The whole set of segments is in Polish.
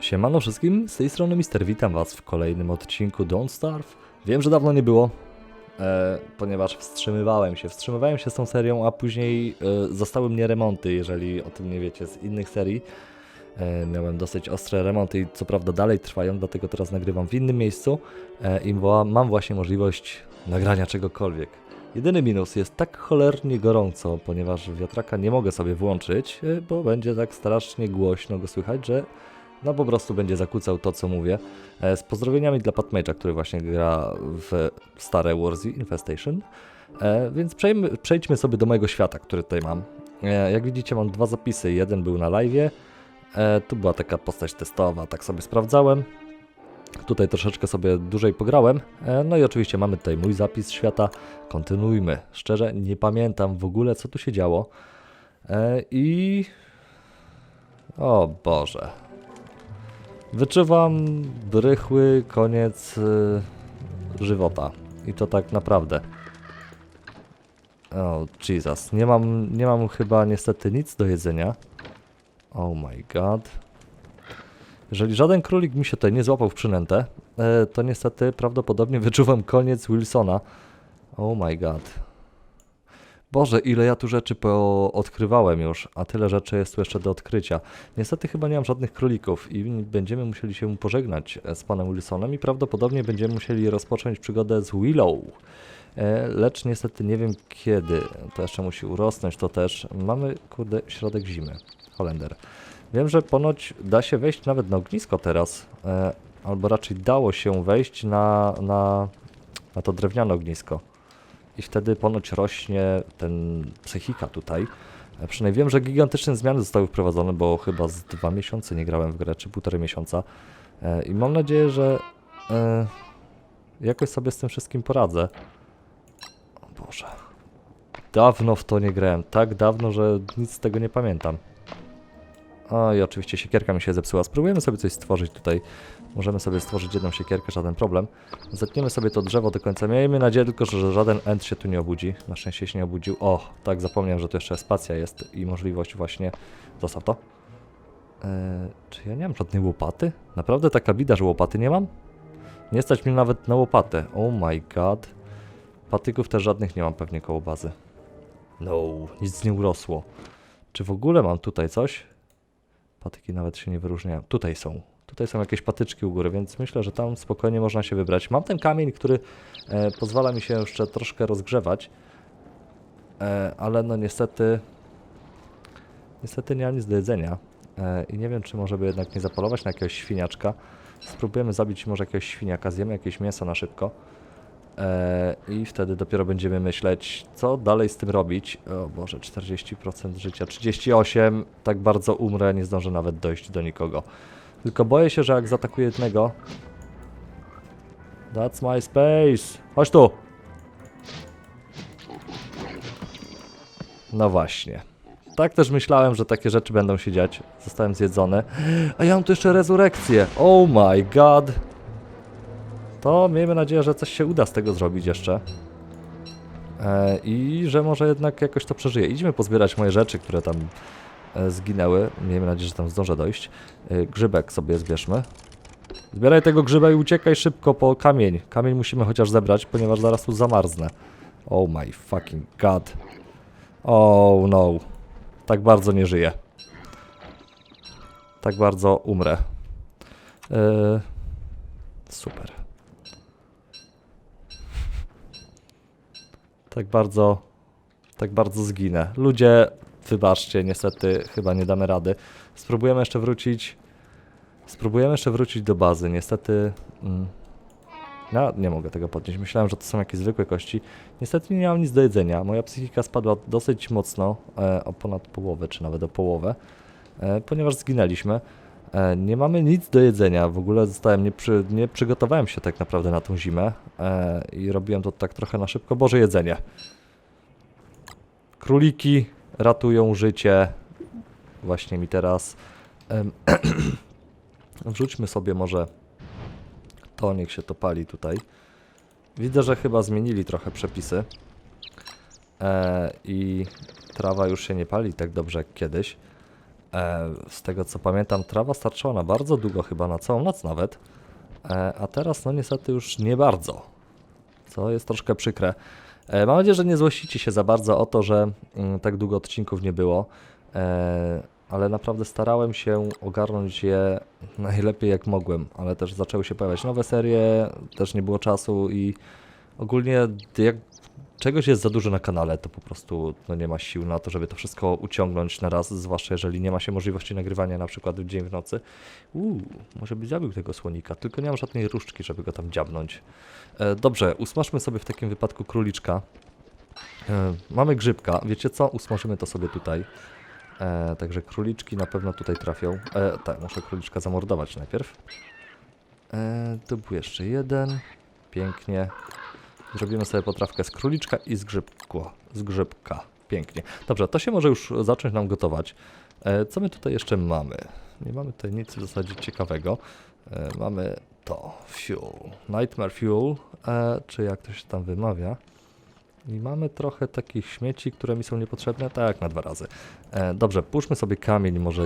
Siemano wszystkim, z tej strony Mister, witam was w kolejnym odcinku Don't Starve. Wiem, że dawno nie było, e, ponieważ wstrzymywałem się, wstrzymywałem się z tą serią, a później e, zostały mnie remonty, jeżeli o tym nie wiecie, z innych serii. E, miałem dosyć ostre remonty i co prawda dalej trwają, dlatego teraz nagrywam w innym miejscu e, i mam właśnie możliwość nagrania czegokolwiek. Jedyny minus jest tak cholernie gorąco, ponieważ wiatraka nie mogę sobie włączyć, e, bo będzie tak strasznie głośno go słychać, że no po prostu będzie zakłócał to, co mówię. E, Z pozdrowieniami dla Patmage'a, który właśnie gra w stare Warzy Infestation. E, Więc przejmy, przejdźmy sobie do mojego świata, który tutaj mam. E, Jak widzicie, mam dwa zapisy. Jeden był na live. Tu była taka postać testowa, tak sobie sprawdzałem. Tutaj troszeczkę sobie dłużej pograłem. No i oczywiście mamy tutaj mój zapis świata. Kontynuujmy. Szczerze, nie pamiętam w ogóle, co tu się działo. I. O Boże. Wyczuwam rychły koniec y, żywota. I to tak naprawdę. O, Jesus. Nie mam, nie mam chyba niestety nic do jedzenia. Oh my god. Jeżeli żaden królik mi się tutaj nie złapał w przynętę, e, to niestety prawdopodobnie wyczuwam koniec Wilsona. Oh my god. Boże, ile ja tu rzeczy odkrywałem już, a tyle rzeczy jest tu jeszcze do odkrycia. Niestety chyba nie mam żadnych królików i będziemy musieli się pożegnać e, z panem Wilsonem i prawdopodobnie będziemy musieli rozpocząć przygodę z Willow. E, Lecz niestety nie wiem kiedy. To jeszcze musi urosnąć, to też. Mamy, kurde, środek zimy. Holender. Wiem, że ponoć da się wejść nawet na ognisko teraz, e, albo raczej dało się wejść na, na, na to drewniane ognisko. I wtedy ponoć rośnie ten psychika tutaj. E, Przynajmniej wiem, że gigantyczne zmiany zostały wprowadzone, bo chyba z dwa miesiące nie grałem w grę, czy półtorej miesiąca. E, I mam nadzieję, że e, jakoś sobie z tym wszystkim poradzę. O Boże. Dawno w to nie grałem. Tak dawno, że nic z tego nie pamiętam. O i oczywiście siekierka mi się zepsuła. Spróbujemy sobie coś stworzyć tutaj. Możemy sobie stworzyć jedną siekierkę, żaden problem. Zetniemy sobie to drzewo do końca. Miejmy nadzieję tylko, że żaden end się tu nie obudzi. Na szczęście się nie obudził. O, tak, zapomniałem, że tu jeszcze spacja jest i możliwość właśnie... Zostaw to. Eee, czy ja nie mam żadnej łopaty? Naprawdę taka bida, że łopaty nie mam? Nie stać mnie nawet na łopatę. Oh my god. Patyków też żadnych nie mam pewnie koło bazy. No, nic nie urosło. Czy w ogóle mam tutaj coś? Patyki nawet się nie wyróżniają. Tutaj są. Tutaj są jakieś patyczki u góry, więc myślę, że tam spokojnie można się wybrać. Mam ten kamień, który e, pozwala mi się jeszcze troszkę rozgrzewać, e, ale no niestety niestety nie mam nic do jedzenia e, i nie wiem, czy może by jednak nie zapolować na jakiegoś świniaczka. Spróbujemy zabić może jakiegoś świniaka, zjemy jakieś mięso na szybko. E, I wtedy dopiero będziemy myśleć, co dalej z tym robić. O Boże, 40% życia, 38%, tak bardzo umrę, nie zdążę nawet dojść do nikogo. Tylko boję się, że jak zaatakuję jednego... That's my space! Chodź tu! No właśnie. Tak też myślałem, że takie rzeczy będą się dziać. Zostałem zjedzony. A ja mam tu jeszcze rezurekcję. Oh my god. To miejmy nadzieję, że coś się uda z tego zrobić jeszcze. E, I że może jednak jakoś to przeżyje. Idźmy pozbierać moje rzeczy, które tam zginęły. Miejmy nadzieję, że tam zdążę dojść. E, grzybek sobie zbierzmy. Zbieraj tego grzyba i uciekaj szybko po kamień. Kamień musimy chociaż zebrać, ponieważ zaraz tu zamarznę. Oh my fucking god. Oh no. Tak bardzo nie żyję. Tak bardzo umrę. E, super. Tak bardzo, tak bardzo zginę. Ludzie, wybaczcie, niestety chyba nie damy rady. Spróbujemy jeszcze wrócić. Spróbujemy jeszcze wrócić do bazy. Niestety. Mm, ja nie mogę tego podnieść. Myślałem, że to są jakieś zwykłe kości. Niestety nie miałem nic do jedzenia. Moja psychika spadła dosyć mocno, e, o ponad połowę, czy nawet o połowę, e, ponieważ zginęliśmy. E, nie mamy nic do jedzenia. W ogóle zostałem, nie, przy, nie przygotowałem się tak naprawdę na tą zimę e, i robiłem to tak trochę na szybko. Boże, jedzenie. Króliki ratują życie. Właśnie mi teraz. Wrzućmy sobie może to, niech się to pali tutaj. Widzę, że chyba zmienili trochę przepisy. E, I trawa już się nie pali tak dobrze jak kiedyś. E, z tego co pamiętam, trawa starczyła na bardzo długo, chyba na całą noc nawet. E, a teraz, no niestety, już nie bardzo. Co jest troszkę przykre. E, mam nadzieję, że nie złościcie się za bardzo o to, że mm, tak długo odcinków nie było. E, ale naprawdę starałem się ogarnąć je najlepiej jak mogłem, ale też zaczęły się pojawiać nowe serie, też nie było czasu i ogólnie jak czegoś jest za dużo na kanale, to po prostu no, nie ma sił na to, żeby to wszystko uciągnąć na raz, zwłaszcza jeżeli nie ma się możliwości nagrywania na przykład w dzień w nocy. Uuu, może by zabił tego słonika, tylko nie mam żadnej różdżki, żeby go tam dziabnąć. E, dobrze, usmażmy sobie w takim wypadku króliczka. E, mamy grzybka, wiecie co? Usmażymy to sobie tutaj. E, także króliczki na pewno tutaj trafią. E, tak, muszę króliczka zamordować najpierw. E, tu był jeszcze jeden. Pięknie. Zrobimy sobie potrawkę z króliczka i z. Z grzybka. Pięknie. Dobrze, to się może już zacząć nam gotować. E, co my tutaj jeszcze mamy? Nie mamy tutaj nic w zasadzie ciekawego. E, mamy to. Fuel. Nightmare Fuel. E, czy jak to się tam wymawia. I mamy trochę takich śmieci, które mi są niepotrzebne. Tak, na dwa razy. Dobrze, puszczmy sobie kamień może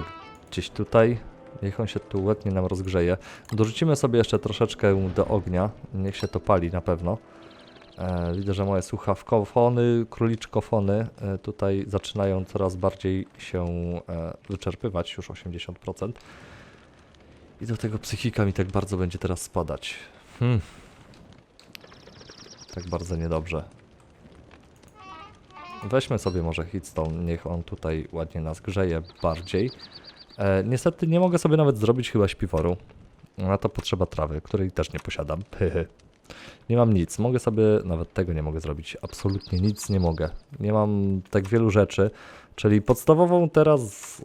gdzieś tutaj. Niech on się tu ładnie nam rozgrzeje. Dorzucimy sobie jeszcze troszeczkę do ognia. Niech się to pali na pewno. E, widzę, że moje słuchawkofony, króliczkofony e, tutaj zaczynają coraz bardziej się e, wyczerpywać, już 80%. I do tego psychika mi tak bardzo będzie teraz spadać. Hmm. Tak bardzo niedobrze. Weźmy sobie może hitstone, niech on tutaj ładnie nas grzeje bardziej. E, niestety nie mogę sobie nawet zrobić chyba śpiworu. Na to potrzeba trawy, której też nie posiadam. Nie mam nic. Mogę sobie, nawet tego nie mogę zrobić. Absolutnie nic nie mogę. Nie mam tak wielu rzeczy. Czyli podstawową teraz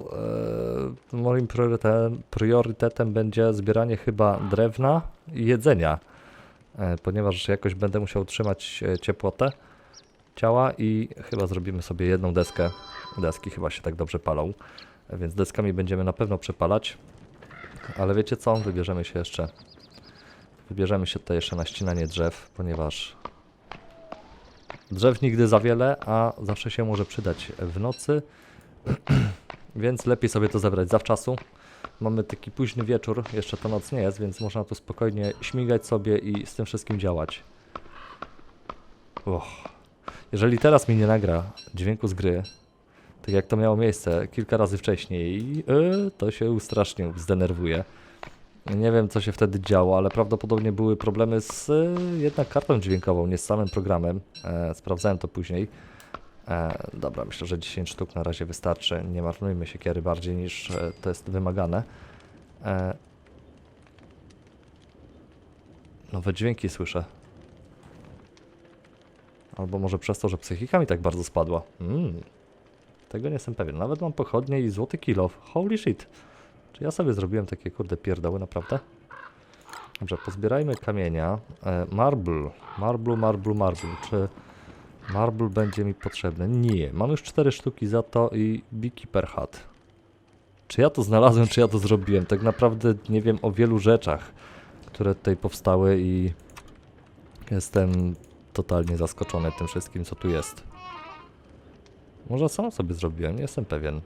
e, moim priorytetem, priorytetem będzie zbieranie chyba drewna i jedzenia. E, ponieważ jakoś będę musiał utrzymać e, ciepłotę ciała i chyba zrobimy sobie jedną deskę. Deski chyba się tak dobrze palą, więc deskami będziemy na pewno przepalać. Ale wiecie co? Wybierzemy się jeszcze. Wybierzemy się tutaj jeszcze na ścinanie drzew, ponieważ drzew nigdy za wiele, a zawsze się może przydać w nocy. więc lepiej sobie to zebrać zawczasu. Mamy taki późny wieczór, jeszcze to noc nie jest, więc można tu spokojnie śmigać sobie i z tym wszystkim działać. Och. Jeżeli teraz mi nie nagra dźwięku z gry, tak jak to miało miejsce kilka razy wcześniej, yy, to się strasznie zdenerwuje. Nie wiem, co się wtedy działo, ale prawdopodobnie były problemy z y, jednak kartą dźwiękową, nie z samym programem. E, sprawdzałem to później. E, dobra, myślę, że 10 sztuk na razie wystarczy. Nie marnujmy się kiery bardziej niż e, to jest wymagane. E, nowe dźwięki słyszę. Albo może przez to, że psychika mi tak bardzo spadła. Mm. Tego nie jestem pewien. Nawet mam pochodnie i złoty kilof. Holy shit. Czy ja sobie zrobiłem takie kurde pierdoły, naprawdę? Dobrze, pozbierajmy kamienia. E, marble. Marble, marble, marble. Czy marble będzie mi potrzebny? Nie. Mam już cztery sztuki za to i beekeeper hat. Czy ja to znalazłem, czy ja to zrobiłem? Tak naprawdę nie wiem o wielu rzeczach, które tutaj powstały i jestem totalnie zaskoczony tym wszystkim, co tu jest. Może sam sobie zrobiłem, nie jestem pewien.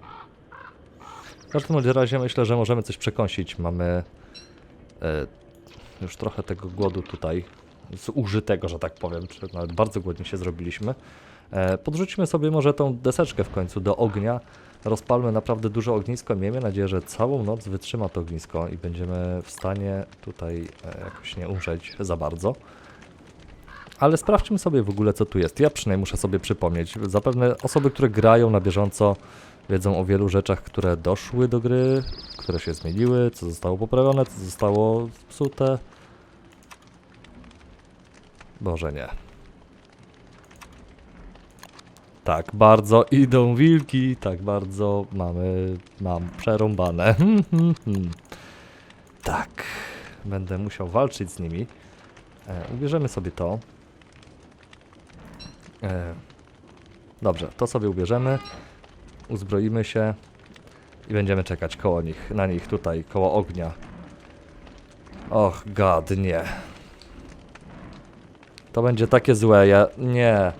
W każdym razie myślę, że możemy coś przekąsić. Mamy e, już trochę tego głodu tutaj, zużytego, że tak powiem, czy nawet bardzo głodni się zrobiliśmy. E, podrzucimy sobie może tą deseczkę w końcu do ognia. Rozpalmy naprawdę duże ognisko. Miejmy nadzieję, że całą noc wytrzyma to ognisko i będziemy w stanie tutaj e, jakoś nie umrzeć za bardzo. Ale sprawdźmy sobie w ogóle, co tu jest. Ja przynajmniej muszę sobie przypomnieć. Zapewne osoby, które grają na bieżąco, wiedzą o wielu rzeczach, które doszły do gry, które się zmieniły, co zostało poprawione, co zostało psute. Boże, nie. Tak bardzo idą wilki, tak bardzo mamy, mam przerąbane. tak, będę musiał walczyć z nimi. E, ubierzemy sobie to. E, dobrze, to sobie ubierzemy, uzbroimy się i będziemy czekać koło nich, na nich tutaj, koło ognia. Och, gad, nie. To będzie takie złe, ja... nie.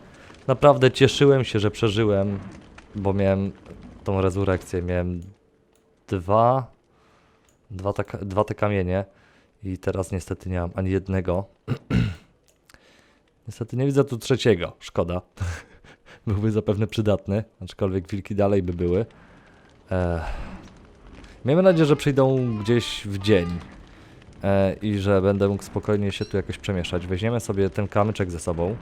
Naprawdę cieszyłem się, że przeżyłem, bo miałem tą rezurekcję, miałem dwa, dwa, te, dwa te kamienie i teraz niestety nie mam ani jednego. niestety nie widzę tu trzeciego, szkoda. Byłby zapewne przydatny, aczkolwiek wilki dalej by były. Ech. Miejmy nadzieję, że przyjdą gdzieś w dzień e, i że będę mógł spokojnie się tu jakoś przemieszczać. Weźmiemy sobie ten kamyczek ze sobą.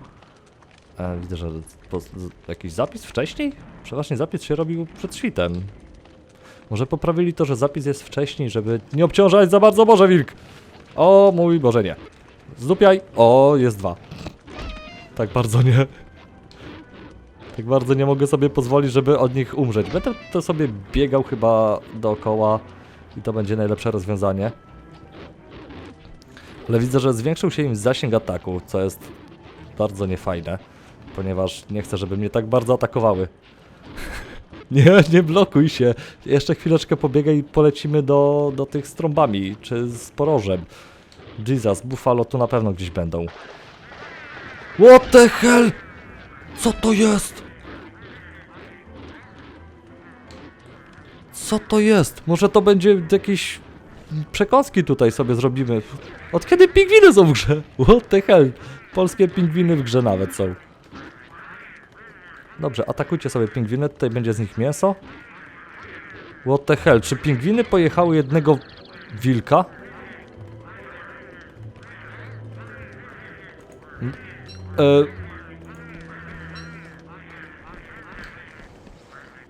E, widzę, że po, jakiś zapis wcześniej? Przeważnie zapis się robił przed świtem. Może poprawili to, że zapis jest wcześniej, żeby nie obciążać za bardzo Boże Wilk! O mój Boże nie. Zdupiaj! O, jest dwa. Tak bardzo nie. Tak bardzo nie mogę sobie pozwolić, żeby od nich umrzeć. Będę to sobie biegał chyba dookoła i to będzie najlepsze rozwiązanie. Ale widzę, że zwiększył się im zasięg ataku, co jest bardzo niefajne, ponieważ nie chcę, żeby mnie tak bardzo atakowały. nie, nie blokuj się. Jeszcze chwileczkę pobiegaj i polecimy do, do tych z trąbami, czy z porożem. Jesus, Buffalo tu na pewno gdzieś będą. What the hell? Co to jest? Co to jest? Może to będzie jakieś przekąski tutaj sobie zrobimy. Od kiedy pingwiny są w grze? What the hell? Polskie pingwiny w grze nawet są. Dobrze, atakujcie sobie pingwiny, tutaj będzie z nich mięso. What the hell? Czy pingwiny pojechały jednego wilka? Mm, E...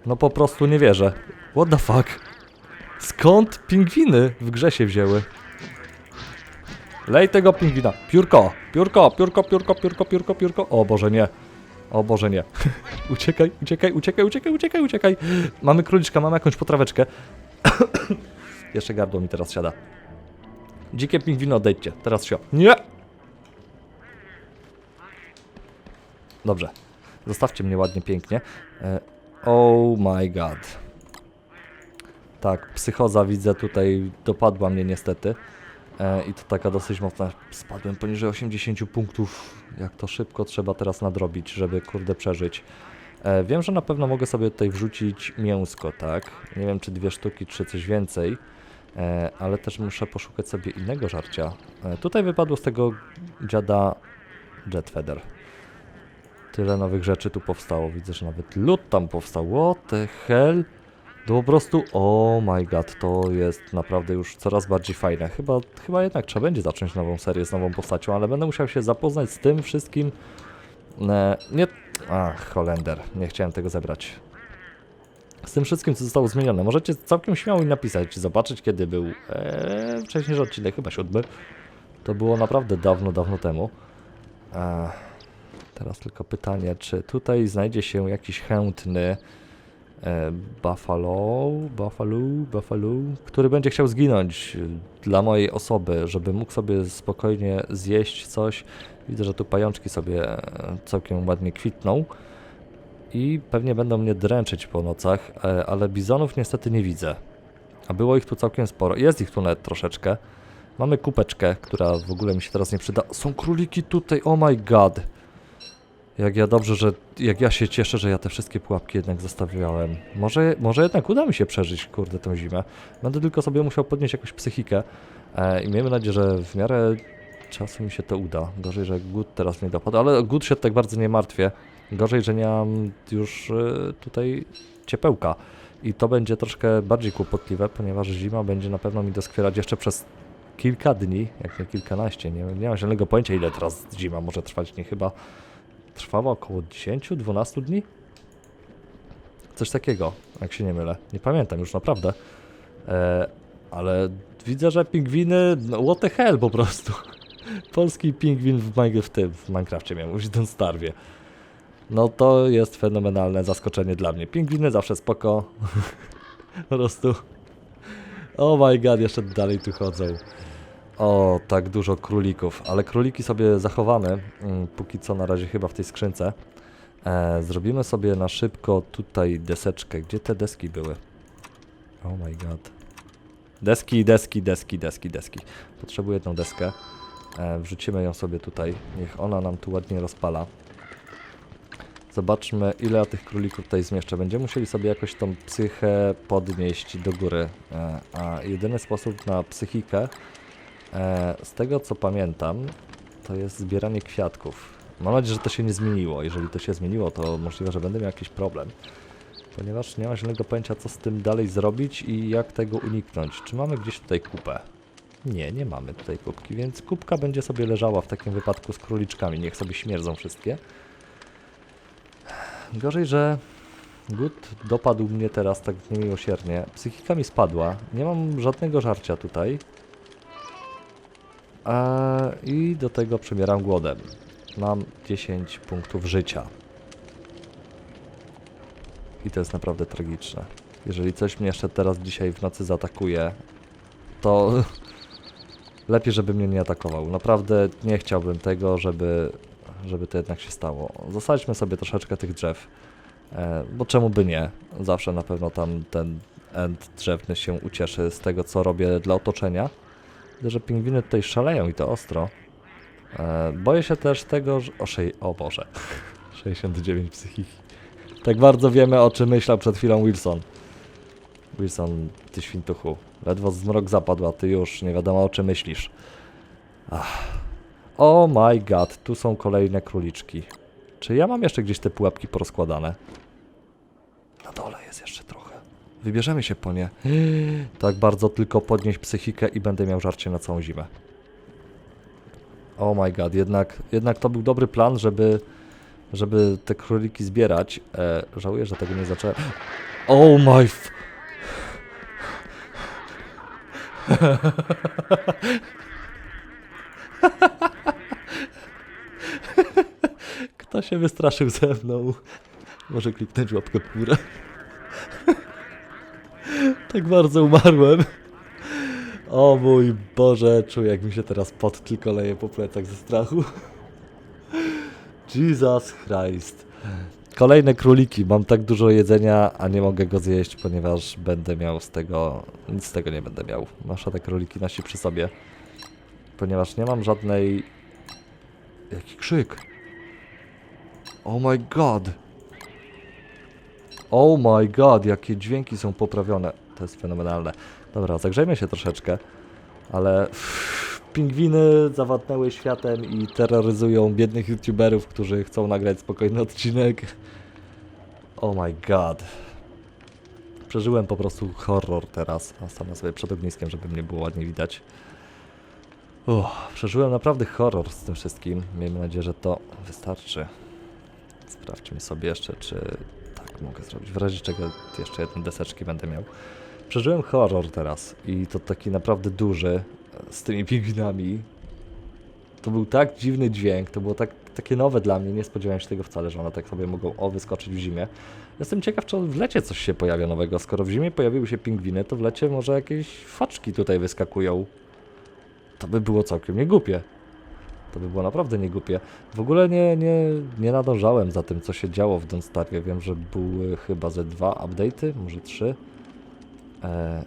No po prostu nie wierzę. What the fuck? Skąd pingwiny w grze się wzięły? Lej tego pingwina. Piórko, piórko, piórko, piórko, piórko, piórko, piórko. O Boże, nie. O Boże, nie. uciekaj, uciekaj, uciekaj, uciekaj, uciekaj, uciekaj. Mamy króliczka, mamy jakąś potraweczkę. Jeszcze gardło mi teraz siada. Dzikie pingwiny odejdźcie. Teraz sio. Nie! Dobrze. Zostawcie mnie ładnie, pięknie. E, oh my god. Tak, psychoza widzę tutaj dopadła mnie niestety. E, I to taka dosyć mocna. Spadłem poniżej 80 punktów. Jak to szybko trzeba teraz nadrobić, żeby kurde przeżyć. E, wiem, że na pewno mogę sobie tutaj wrzucić mięsko, tak? Nie wiem, czy dwie sztuki, czy coś więcej. E, ale też muszę poszukać sobie innego żarcia. E, tutaj wypadło z tego dziada Jet Feather. Tyle nowych rzeczy tu powstało. Widzę, że nawet lód tam powstał. What the hell? To po prostu, oh my god, to jest naprawdę już coraz bardziej fajne. Chyba, chyba jednak trzeba będzie zacząć nową serię z nową postacią, ale będę musiał się zapoznać z tym wszystkim. E, nie, ach, Holender, nie chciałem tego zebrać. Z tym wszystkim, co zostało zmienione. Możecie całkiem śmiało mi napisać, zobaczyć kiedy był e, wcześniejszy odcinek, chyba siódmy. To było naprawdę dawno, dawno temu. E, teraz tylko pytanie, czy tutaj znajdzie się jakiś chętny e, Buffalo, Buffalo, Buffalo, który będzie chciał zginąć e, dla mojej osoby, żeby mógł sobie spokojnie zjeść coś. Widzę, że tu pajączki sobie e, całkiem ładnie kwitną i pewnie będą mnie dręczyć po nocach, e, ale bizonów niestety nie widzę. A było ich tu całkiem sporo. Jest ich tu nawet troszeczkę. Mamy kupeczkę, która w ogóle mi się teraz nie przyda. Są króliki tutaj, oh my god. Jak ja dobrze, że. Jak ja się cieszę, że ja te wszystkie pułapki jednak zostawiałem. Może, może jednak uda mi się przeżyć, kurde, tę zimę. Będę tylko sobie musiał podnieść jakąś psychikę. E, I miejmy nadzieję, że w miarę czasu mi się to uda. Gorzej, że głód teraz mnie dopadł, ale głód się tak bardzo nie martwię. Gorzej, że nie mam już e, tutaj ciepełka. I to będzie troszkę bardziej kłopotliwe, ponieważ zima będzie na pewno mi doskwierać jeszcze przez kilka dni, jak nie kilkanaście. Nie, nie mam zielonego pojęcia, ile teraz zima może trwać. Nie chyba trwała około 10-12 dni? Coś takiego, jak się nie mylę. Nie pamiętam już naprawdę. E, ale widzę, że pingwiny, no what the hell po prostu. Polski pingwin w, w tym, w Minecrafcie miałem mówić, Don't Starwie. No to jest fenomenalne zaskoczenie dla mnie. Pingwiny zawsze spoko. po prostu. Oh my god, jeszcze dalej tu chodzą. O, tak dużo królików, ale króliki sobie zachowane, mm, póki co na razie chyba w tej skrzynce. E, zrobimy sobie na szybko tutaj deseczkę. Gdzie te deski były? Oh my god. Deski, deski, deski, deski, deski. Potrzebuję jedną deskę. E, wrzucimy ją sobie tutaj. Niech ona nam tu ładnie rozpala. Zobaczmy, ile tych królików tutaj zmieszczę. Będziemy musieli sobie jakoś tą psychę podnieść do góry. E, a jedyny sposób na psychikę, e, z tego co pamiętam, to jest zbieranie kwiatków. Mam nadzieję, że to się nie zmieniło. Jeżeli to się zmieniło, to możliwe, że będę miał jakiś problem. Ponieważ nie mam zielonego pojęcia, co z tym dalej zrobić i jak tego uniknąć. Czy mamy gdzieś tutaj kupę? Nie, nie mamy tutaj kubki, więc kubka będzie sobie leżała w takim wypadku z króliczkami. Niech sobie śmierdzą wszystkie. Gorzej, że głód dopadł mnie teraz tak niemiłosiernie. Psychika mi spadła. Nie mam żadnego żarcia tutaj. A, I do tego przemieram głodem. Mam 10 punktów życia. I to jest naprawdę tragiczne. Jeżeli coś mnie jeszcze teraz dzisiaj w nocy zaatakuje, to lepiej, żeby mnie nie atakował. Naprawdę nie chciałbym tego, żeby, żeby to jednak się stało. Zasadźmy sobie troszeczkę tych drzew, e, bo czemu by nie? Zawsze na pewno tam ten end drzewny się ucieszy z tego, co robię dla otoczenia. Widzę, że pingwiny tutaj szaleją i to ostro. E, boję się też tego, że... O, szej... o Boże. 69 psychiki. Tak bardzo wiemy, o czym myślał przed chwilą Wilson. Wilson, ty świntuchu. Ledwo zmrok zapadł, a ty już nie wiadomo o czym myślisz. Ach. Oh my god, tu są kolejne króliczki. Czy ja mam jeszcze gdzieś te pułapki porozkładane? Na dole jest jeszcze trochę. Wybierzemy się po nie. Tak bardzo tylko podnieść psychikę i będę miał żarcie na całą zimę. Oh my god, jednak, jednak to był dobry plan, żeby, żeby te króliki zbierać. E, żałuję, że tego nie zacząłem. Oh my f... Kto się wystraszył ze mną? Może kliknąć łapkę w górę. Tak bardzo umarłem. O mój Boże, czuję jak mi się teraz pot tylko leje po plecach ze strachu. Jesus Christ. Kolejne króliki. Mam tak dużo jedzenia, a nie mogę go zjeść, ponieważ będę miał z tego... Nic z tego nie będę miał. Noszę te króliki nosi przy sobie. Ponieważ nie mam żadnej... Jaki krzyk. Oh my god. Oh my god, jakie dźwięki są poprawione. To jest fenomenalne. Dobra, zagrzejmy się troszeczkę, ale uff, pingwiny zawładnęły światem i terroryzują biednych youtuberów, którzy chcą nagrać spokojny odcinek. Oh my god. Przeżyłem po prostu horror teraz. A stanę sobie przed ogniskiem, żeby mnie było ładnie widać. Uff, przeżyłem naprawdę horror z tym wszystkim. Miejmy nadzieję, że to wystarczy. Sprawdźmy sobie jeszcze, czy tak mogę zrobić. W razie czego jeszcze jedne deseczki będę miał. Przeżyłem horror teraz i to taki naprawdę duży e, z tymi pingwinami. To był tak dziwny dźwięk, to było tak, takie nowe dla mnie, nie spodziewałem się tego wcale, że one tak sobie mogą o wyskoczyć w zimie. Jestem ciekaw, czy w lecie coś się pojawia nowego. Skoro w zimie pojawiły się pingwiny, to w lecie może jakieś foczki tutaj wyskakują. To by było całkiem niegłupie. To by było naprawdę niegłupie. W ogóle nie, nie, nie nadążałem za tym, co się działo w Don't Starve. Wiem, że były chyba ze dwa update'y, może trzy. E,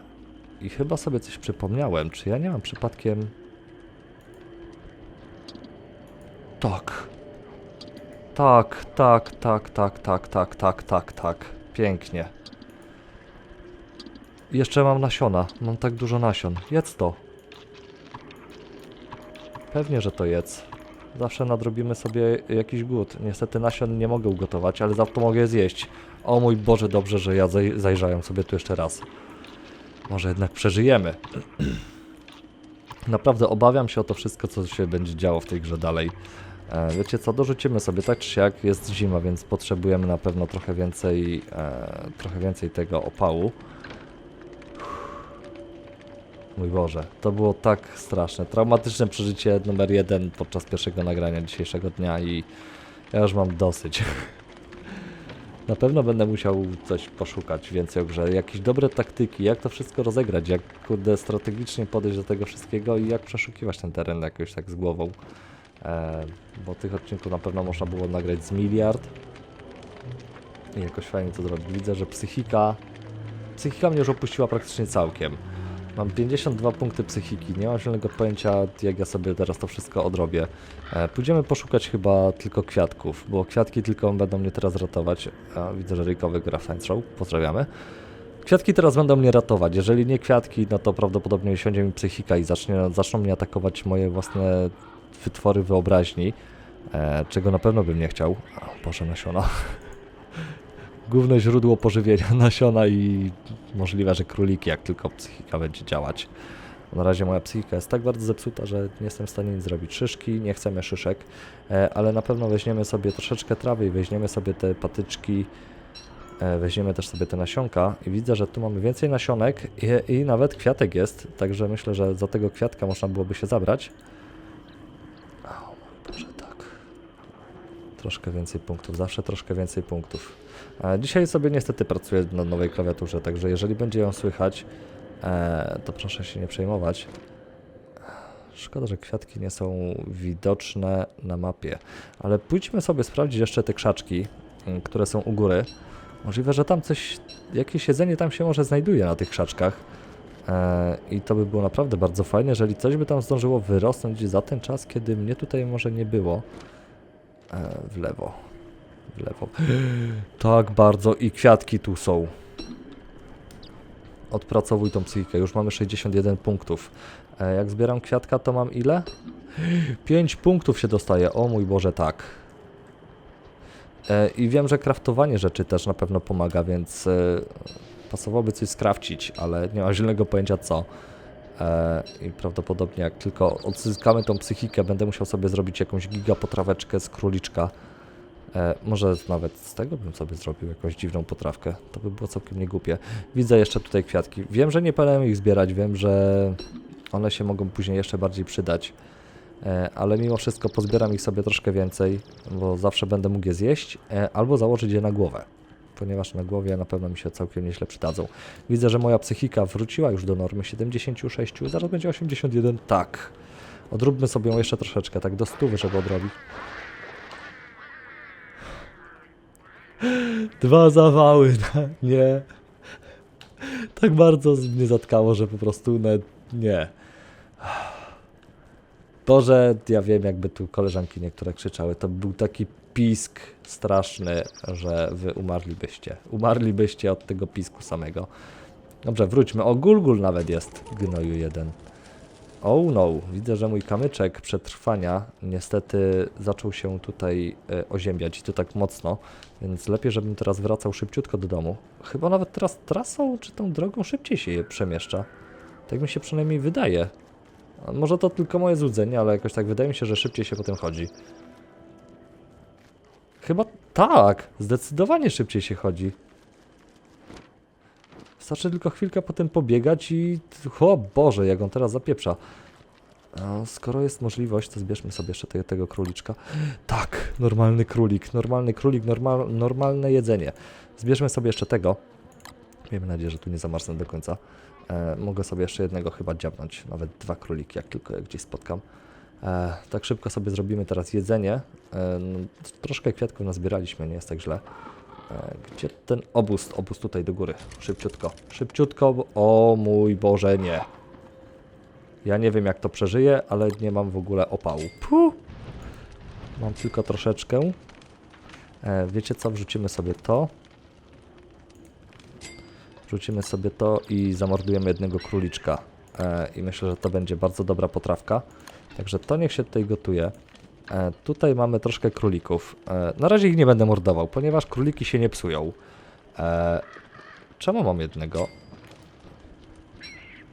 I chyba sobie coś przypomniałem. Czy ja nie mam przypadkiem... Tak. Tak, tak, tak, tak, tak, tak, tak, tak, tak. Pięknie. Jeszcze mam nasiona. Mam tak dużo nasion. Jedz to. Pewnie, że to jedz. Zawsze nadrobimy sobie jakiś głód. Niestety nasion nie mogę ugotować, ale za to mogę je zjeść. O mój Boże, dobrze, że ja zaj zajrzałem sobie tu jeszcze raz. Może jednak przeżyjemy. Naprawdę obawiam się o to wszystko, co się będzie działo w tej grze dalej. E, wiecie co, dorzucimy sobie tak czy siak, jest zima, więc potrzebujemy na pewno trochę więcej, e, trochę więcej tego opału. Mój Boże, to było tak straszne, traumatyczne przeżycie numer jeden podczas pierwszego nagrania dzisiejszego dnia i ja już mam dosyć. Na pewno będę musiał coś poszukać więcej o grze, jakieś dobre taktyki, jak to wszystko rozegrać, jak kurde strategicznie podejść do tego wszystkiego i jak przeszukiwać ten teren jakoś tak z głową. E, bo tych odcinków na pewno można było nagrać z miliard i jakoś fajnie to zrobić. Widzę, że psychika, psychika mnie już opuściła praktycznie całkiem. Mam 52 punkty psychiki, nie mam zielonego pojęcia jak ja sobie teraz to wszystko odrobię. E, pójdziemy poszukać chyba tylko kwiatków, bo kwiatki tylko będą mnie teraz ratować. A, widzę, że Rickowy gra Row, pozdrawiamy. Kwiatki teraz będą mnie ratować, jeżeli nie kwiatki, no to prawdopodobnie siądzie mi psychika i zacznie, zaczną mnie atakować moje własne wytwory wyobraźni, e, czego na pewno bym nie chciał. O, Boże, nasiona. Główne źródło pożywienia, nasiona i możliwe, że króliki, jak tylko psychika będzie działać. Na razie moja psychika jest tak bardzo zepsuta, że nie jestem w stanie nic zrobić. Szyszki, nie chcemy szyszek, e, ale na pewno weźmiemy sobie troszeczkę trawy i weźmiemy sobie te patyczki, e, weźmiemy też sobie te nasionka i widzę, że tu mamy więcej nasionek i, i nawet kwiatek jest, także myślę, że za tego kwiatka można byłoby się zabrać. O mój Boże, tak. Troszkę więcej punktów, zawsze troszkę więcej punktów. E, Dzisiaj sobie niestety pracuję na nowej klawiaturze, także jeżeli będzie ją słychać, e, to proszę się nie przejmować. Szkoda, że kwiatki nie są widoczne na mapie, ale pójdźmy sobie sprawdzić jeszcze te krzaczki, m, które są u góry. Możliwe, że tam coś, jakieś jedzenie tam się może znajduje na tych krzaczkach. E, I to by było naprawdę bardzo fajne, jeżeli coś by tam zdążyło wyrosnąć za ten czas, kiedy mnie tutaj może nie było. W lewo. Tak bardzo i kwiatki tu są. Odpracowuj tą psychikę. Już mamy 61 punktów. E, jak zbieram kwiatka, to mam ile? 5 punktów się dostaje. O mój Boże, tak. E, I wiem, że kraftowanie rzeczy też na pewno pomaga, więc e, pasowałoby coś skrawcić, ale nie mam zielonego pojęcia co. I prawdopodobnie jak tylko odzyskamy tą psychikę, będę musiał sobie zrobić jakąś gigapotraweczkę z króliczka. E, może nawet z tego bym sobie zrobił jakąś dziwną potrawkę. To by było całkiem niegłupie. Widzę jeszcze tutaj kwiatki. Wiem, że nie powinienem ich zbierać, wiem, że one się mogą później jeszcze bardziej przydać. E, ale mimo wszystko pozbieram ich sobie troszkę więcej, bo zawsze będę mógł je zjeść, e, albo założyć je na głowę. Ponieważ na głowie na pewno mi się całkiem nieźle przydadzą. Widzę, że moja psychika wróciła już do normy 76, zaraz będzie 81. Tak. Odróbmy sobie ją jeszcze troszeczkę, tak do stówy, żeby odrobić. Dwa zawały, nie. Tak bardzo mnie zatkało, że po prostu nawet nie. To, że ja wiem, jakby tu koleżanki niektóre krzyczały, to był taki pisk straszny, że wy umarlibyście. Umarlibyście od tego pisku samego. Dobrze, wróćmy. O, Gulgul nawet jest, gnoju jeden. Oh no, widzę, że mój kamyczek przetrwania niestety zaczął się tutaj e, oziębiać i to tak mocno, więc lepiej, żebym teraz wracał szybciutko do domu. Chyba nawet teraz trasą czy tą drogą szybciej się je przemieszcza. Tak mi się przynajmniej wydaje. Może to tylko moje złudzenie, ale jakoś tak wydaje mi się, że szybciej się potem chodzi. Chyba tak, zdecydowanie szybciej się chodzi. Wystarczy tylko chwilkę potem pobiegać i... O Boże, jak on teraz zapieprza. A skoro jest możliwość, to zbierzmy sobie jeszcze tego, króliczka. Tak, normalny królik, normalny królik, normal, normalne jedzenie. Zbierzmy sobie jeszcze tego. Miejmy nadzieję, że tu nie zamarznę do końca. E, mogę sobie jeszcze jednego chyba dziabnąć, nawet dwa króliki, jak tylko gdzieś spotkam. E, tak szybko sobie zrobimy teraz jedzenie. E, no, troszkę kwiatków nazbieraliśmy, nie jest tak źle. E, Gdzie ten obóz? Obóz tutaj do góry. Szybciutko. Szybciutko. O mój Boże, nie. Ja nie wiem jak to przeżyję, ale nie mam w ogóle opału. Puh. Mam tylko troszeczkę. E, wiecie co? Wrzucimy sobie to. Wrzucimy sobie to i zamordujemy jednego króliczka. E, I myślę, że to będzie bardzo dobra potrawka. Także to niech się tutaj gotuje. E, tutaj mamy troszkę królików. E, na razie ich nie będę mordował, ponieważ króliki się nie psują. E, czemu mam jednego?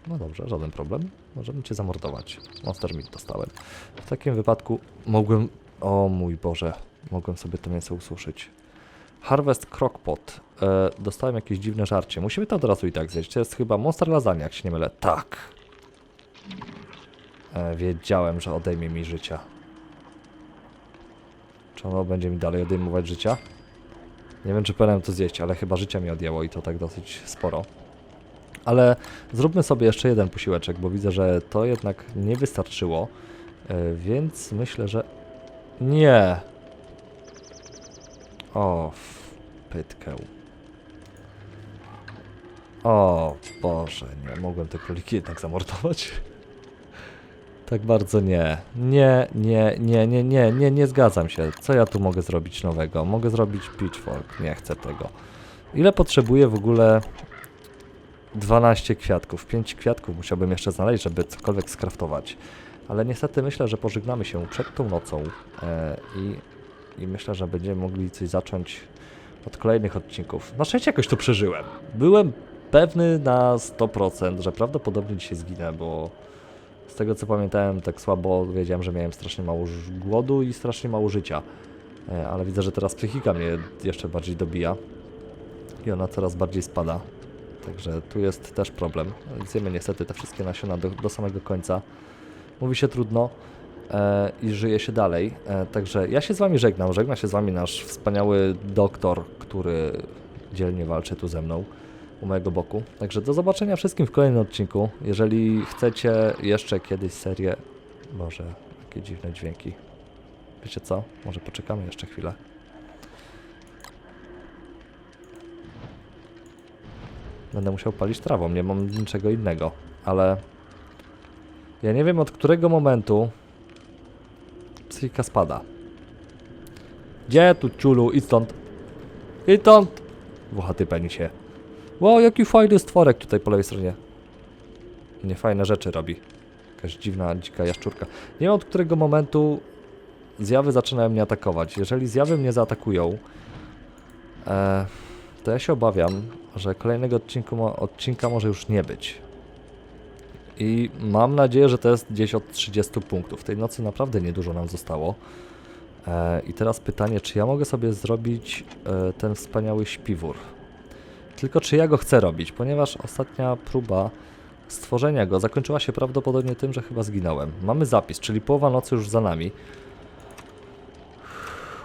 No dobrze, żaden problem. Możemy cię zamordować. Monster meat dostałem. W takim wypadku mogłem... O mój Boże, mogłem sobie to mięso ususzyć. Harvest Crockpot. E, dostałem jakieś dziwne żarcie. Musimy to od razu i tak zjeść. To jest chyba Monster Lasagna, jak się nie mylę. Tak. E, wiedziałem, że odejmie mi życia. Ono będzie mi dalej odejmować życia? Nie wiem, czy powinienem to zjeść, ale chyba życia mi odjęło i to tak dosyć sporo. Ale zróbmy sobie jeszcze jeden posiłeczek, bo widzę, że to jednak nie wystarczyło. E, więc myślę, że... Nie! O, pytkę. O Boże, nie mogłem te króliki jednak zamordować. Tak bardzo nie. Nie, nie, nie, nie, nie, nie, nie zgadzam się. Co ja tu mogę zrobić nowego? Mogę zrobić pitchfork. Nie chcę tego. Ile potrzebuję w ogóle 12 kwiatków. 5 kwiatków musiałbym jeszcze znaleźć, żeby cokolwiek skraftować. Ale niestety myślę, że pożegnamy się przed tą nocą e, i, i myślę, że będziemy mogli coś zacząć od kolejnych odcinków. Na szczęście jakoś to przeżyłem. Byłem pewny na 100%, że prawdopodobnie dzisiaj zginę, bo z tego co pamiętałem tak słabo wiedziałem, że miałem strasznie mało głodu i strasznie mało życia. E, ale widzę, że teraz psychika mnie jeszcze bardziej dobija i ona coraz bardziej spada. Także tu jest też problem. Zjemy niestety te wszystkie nasiona do, do samego końca. Mówi się trudno e, i żyje się dalej. E, także ja się z Wami żegnam. Żegna się z Wami nasz wspaniały doktor, który dzielnie walczy tu ze mną u mojego boku. Także do zobaczenia wszystkim w kolejnym odcinku. Jeżeli chcecie jeszcze kiedyś serię... Boże, jakie dziwne dźwięki. Wiecie co? Może poczekamy jeszcze chwilę. Będę musiał palić trawą, nie mam niczego innego, ale ja nie wiem od którego momentu psychika spada. Gdzie tu ciulu? Idź stąd. Idź stąd! Włochaty penisie. Wow, jaki fajny stworek tutaj po lewej stronie. Niefajne rzeczy robi. Jakaś dziwna, dzika jaszczurka. Nie wiem od którego momentu zjawy zaczynają mnie atakować. Jeżeli zjawy mnie zaatakują, e, to ja się obawiam, że kolejnego odcinku, odcinka może już nie być. I mam nadzieję, że to jest gdzieś od 30 punktów. Tej nocy naprawdę niedużo nam zostało. E, I teraz pytanie, czy ja mogę sobie zrobić e, ten wspaniały śpiwór? Tylko czy ja go chcę robić, ponieważ ostatnia próba stworzenia go zakończyła się prawdopodobnie tym, że chyba zginąłem. Mamy zapis, czyli połowa nocy już za nami.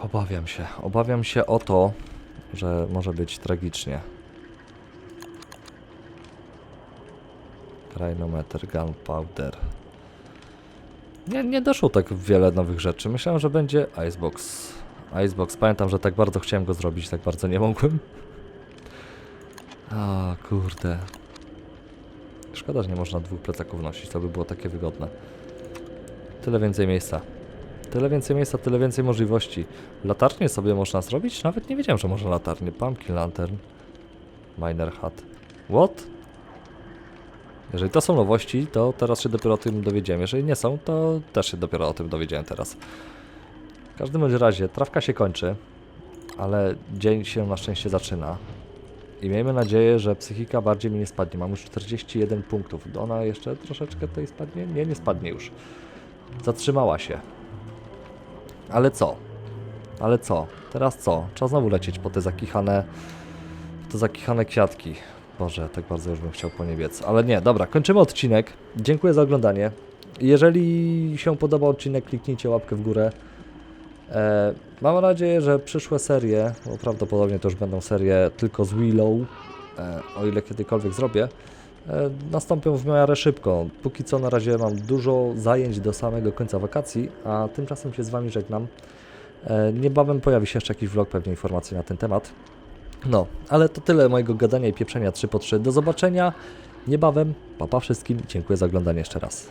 Obawiam się, obawiam się o to, że może być tragicznie. Krajnometer, gunpowder. Nie, nie doszło tak wiele nowych rzeczy. Myślałem, że będzie Icebox. Icebox, pamiętam, że tak bardzo chciałem go zrobić, tak bardzo nie mogłem. A, kurde. Szkoda, że nie można dwóch plecaków nosić, to by było takie wygodne. Tyle więcej miejsca. Tyle więcej miejsca, tyle więcej możliwości. Latarnię sobie można zrobić? Nawet nie wiedziałem, że można latarnię. Pumpkin lantern. Miner hat. What? Jeżeli to są nowości, to teraz się dopiero o tym dowiedziałem. Jeżeli nie są, to też się dopiero o tym dowiedziałem teraz. W każdym razie, trawka się kończy, ale dzień się na szczęście zaczyna. I miejmy nadzieję, że psychika bardziej mi nie spadnie. Mam już 41 punktów. Ona jeszcze troszeczkę tutaj spadnie? Nie, nie spadnie już. Zatrzymała się. Ale co? Ale co? Teraz co? Trzeba znowu lecieć po te zakichane, te zakichane kwiatki. Boże, tak bardzo już bym chciał po nie biec. Ale nie, dobra, kończymy odcinek. Dziękuję za oglądanie. Jeżeli się podobał odcinek, kliknijcie łapkę w górę. E, mam nadzieję, że przyszłe serie, bo prawdopodobnie to już będą serie tylko z Willow, e, o ile kiedykolwiek zrobię, e, nastąpią w miarę szybko. Póki co na razie mam dużo zajęć do samego końca wakacji, a tymczasem się z Wami żegnam. Niebawem pojawi się jeszcze jakiś vlog, pewnie informacji na ten temat. No, ale to tyle mojego gadania i pieprzenia 3 po 3. Do zobaczenia niebawem. Papa wszystkim. Dziękuję za oglądanie jeszcze raz.